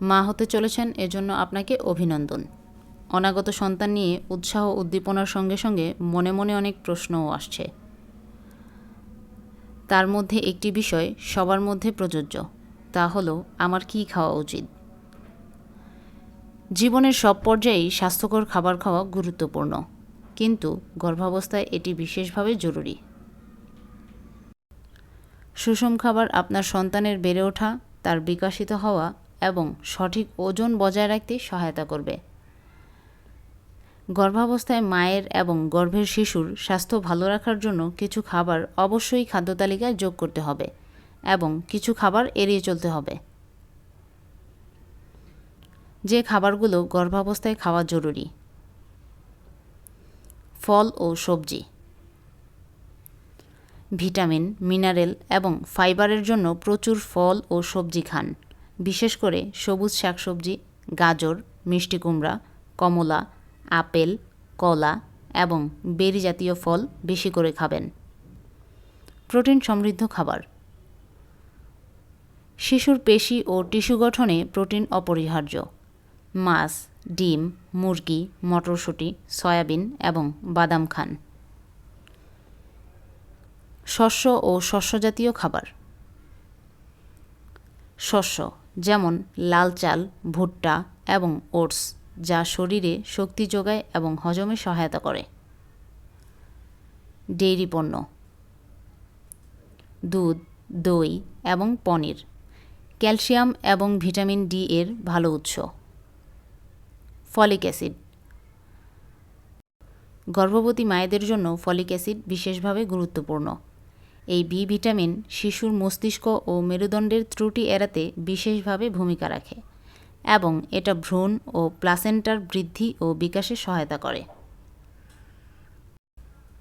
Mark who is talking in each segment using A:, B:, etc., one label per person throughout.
A: মা হতে চলেছেন এজন্য আপনাকে অভিনন্দন। অনাগত সন্তান নিয়ে উৎসাহ উদ্দীপনার সঙ্গে সঙ্গে মনে মনে অনেক প্রশ্নও আসছে। তার মধ্যে একটি বিষয় সবার মধ্যে প্রযোজ্য, তা হলো, আমার কী খাওয়া উচিত? জীবনের সব পর্যায়েই স্বাস্থ্যকর খাবার খাওয়া গুরুত্বপূর্ণ, কিন্তু গর্ভাবস্থায় এটি বিশেষভাবে জরুরি। সুষম খাবার আপনার সন্তানের বেড়ে ওঠা, তার বিকশিত হওয়া এবং সঠিক ওজন বজায় রাখতে সহায়তা করবে। গর্ভাবস্থায় মায়ের এবং গর্ভের শিশুর স্বাস্থ্য ভালো রাখার জন্য কিছু খাবার অবশ্যই খাদ্য তালিকায় যোগ করতে হবে এবং কিছু খাবার এড়িয়ে চলতে হবে। যে খাবারগুলো গর্ভাবস্থায় খাওয়া জরুরি। ফল ও সবজি। ভিটামিন, মিনারেল এবং ফাইবারের জন্য প্রচুর ফল ও সবজি খান। বিশেষ করে সবুজ শাকসবজি, গাজর, মিষ্টি কুমড়া, কমলা, আপেল, কলা এবং বেরি জাতীয় ফল বেশি করে খাবেন। প্রোটিন সমৃদ্ধ খাবার। শিশুর পেশি ও টিস্যু গঠনে প্রোটিন অপরিহার্য। মাছ, ডিম, মুরগি, মটরশুঁটি, সয়াবিন এবং বাদাম খান। শস্য ও শস্যজাতীয় খাবার। শস্য, যেমন লাল চাল, ভুট্টা এবং ওটস, যা শরীরে শক্তি যোগায় এবং হজমে সহায়তা করে। ডেইরি পণ্য, দুধ, দই এবং পনির, ক্যালসিয়াম এবং ভিটামিন ডি এর ভালো উৎস। ফলিক অ্যাসিড, গর্ভবতী মায়েদের জন্য ফলিক অ্যাসিড বিশেষভাবে গুরুত্বপূর্ণ। এই বি ভিটামিন শিশুর মস্তিষ্ক ও মেরুদণ্ডের ত্রুটি এড়াতে বিশেষভাবে ভূমিকা রাখে এবং এটা ভ্রূণ ও প্লাসেন্টার বৃদ্ধি ও বিকাশে সহায়তা করে।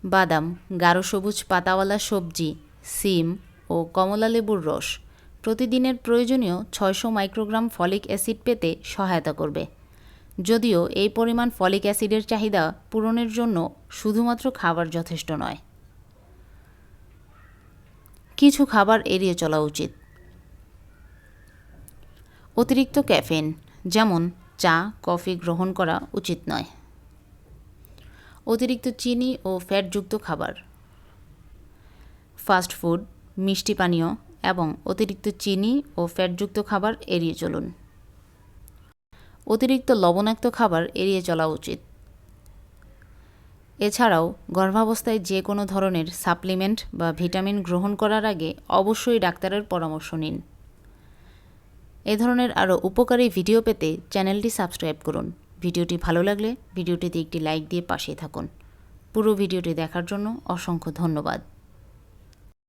A: বাদাম, গাঢ় সবুজ পাতাওয়ালা সবজি, সিম ও কমলা লেবুর রস প্রতিদিনের প্রয়োজনীয় ছয়শো মাইক্রোগ্রাম ফলিক অ্যাসিড পেতে সহায়তা করবে। যদিও এই পরিমাণ ফলিক অ্যাসিডের চাহিদা পূরণের জন্য শুধুমাত্র খাবার যথেষ্ট নয়। কিছু খাবার এড়িয়ে চলা উচিত। অতিরিক্ত ক্যাফেন যেমন চা, কফি গ্রহণ করা উচিত নয়। অতিরিক্ত চিনি ও ফ্যাটযুক্ত খাবার। ফাস্ট ফুড, মিষ্টি পানীয় এবং অতিরিক্ত চিনি ও ফ্যাটযুক্ত খাবার এড়িয়ে চলুন। অতিরিক্ত লবণাক্ত খাবার এড়িয়ে চলা উচিত। এছাড়াও গর্ভাবস্থায় যে কোনো ধরনের সাপ্লিমেন্ট বা ভিটামিন গ্রহণ করার আগে অবশ্যই ডাক্তারের পরামর্শ নিন। এ ধরনের আরও উপকারী ভিডিও পেতে চ্যানেলটি সাবস্ক্রাইব করুন। ভিডিওটি ভালো লাগলে ভিডিওটিতে একটি লাইক দিয়ে পাশে থাকুন। পুরো ভিডিওটি দেখার জন্য অসংখ্য ধন্যবাদ।